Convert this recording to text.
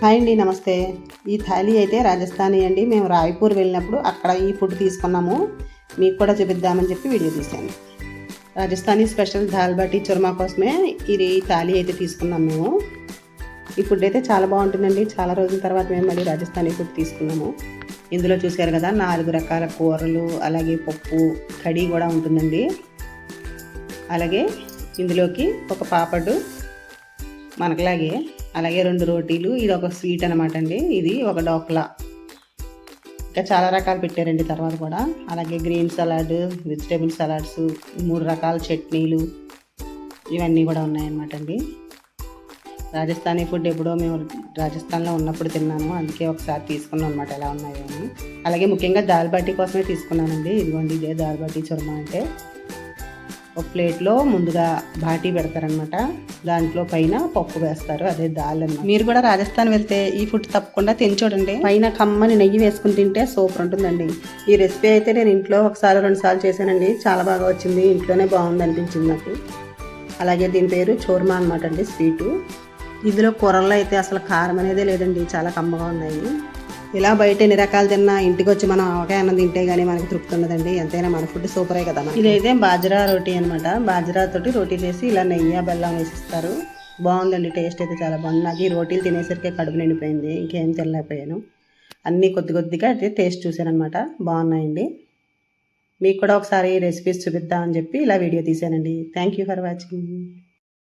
Hi అండి నమస్తే. ఈ థాలీ అయితే రాజస్థానీ అండి. మేము రాయ్పూర్ వెళ్ళినప్పుడు అక్కడ ఈ ఫుడ్ తీసుకున్నాము. మీకు కూడా చూపిద్దామని చెప్పి వీడియో తీశాను. రాజస్థానీ స్పెషల్ దాల్ బాటీ చుర్మా కోసమే ఇది థాలీ అయితే తీసుకున్నాం మేము. ఈ ఫుడ్ అయితే చాలా బాగుంటుందండి. చాలా రోజుల తర్వాత మేము మళ్ళీ రాజస్థానీ ఫుడ్ తీసుకున్నాము. ఇందులో చూశారు కదా నాలుగు రకాల కూరలు అలాగే పప్పు కడీ కూడా ఉంటుందండి. అలాగే ఇందులోకి ఒక పాపడు మనకులాగే అలాగే రెండు రోటీలు ఇది ఒక స్వీట్ అనమాట అండి. ఇది ఒక డోక్లా. ఇంకా చాలా రకాలు పెట్టారండి తర్వాత కూడా. అలాగే గ్రీన్ సలాడ్ వెజిటేబుల్ సలాడ్స్ మూడు రకాల చట్నీలు ఇవన్నీ కూడా ఉన్నాయన్నమాట అండి. రాజస్థానీ ఫుడ్ ఎప్పుడో మేము రాజస్థాన్లో ఉన్నప్పుడు తిన్నాను అందుకే ఒకసారి తీసుకున్నాం అనమాట ఎలా ఉన్నాయో అని. అలాగే ముఖ్యంగా దాల్ బాటీ కోసమే తీసుకున్నానండి. ఇదిగోండి ఇదే దాల్ బాటీ చుర్మా అంటే. ఒక ప్లేట్లో ముందుగా బాటీ పెడతారనమాట దాంట్లో పైన పప్పు వేస్తారు అదే దాల్ అన్నమాట. మీరు కూడా రాజస్థాన్ వెళ్తే ఈ ఫుడ్ తప్పకుండా తిని చూడండి. పైన కమ్మని నెయ్యి వేసుకుని తింటే సూపర్ ఉంటుందండి. ఈ రెసిపీ అయితే నేను ఇంట్లో ఒకసారి రెండు సార్లు చేశానండి. చాలా బాగా వచ్చింది. ఇంట్లోనే బాగుంది అనిపించింది నాకు. అలాగే దీని పేరు చోర్మా అనమాట అండి స్వీటు. ఇందులో కూరల్లో అయితే అసలు కారం అనేదే లేదండి. చాలా కమ్మగా ఉన్నాయి. ఇలా బయట ఎన్ని రకాలు తిన్నా ఇంటికి వచ్చి మనం ఒకే అన్నం తింటే కానీ మనకి తృప్తి ఉండదండి. ఎంతైనా మన ఫుడ్ సూపరే కదా ఇదైతే బాజ్రా రోటీ అనమాట బాజ్రా తోటి రోటీ చేసి ఇలా నెయ్యి బెల్లం వేసిస్తారు. బాగుందండి టేస్ట్ అయితే చాలా బాగుంది. నాకు ఈ రోటీలు తినేసరికి కడుపు నిండిపోయింది ఇంకేం తినలేకపోయాను. అన్నీ కొద్ది కొద్దిగా అయితే టేస్ట్ చూశానమాట బాగున్నాయండి. మీకు కూడా ఒకసారి రెసిపీస్ చూపిద్దామని చెప్పి ఇలా video తీశానండి. Thank you for watching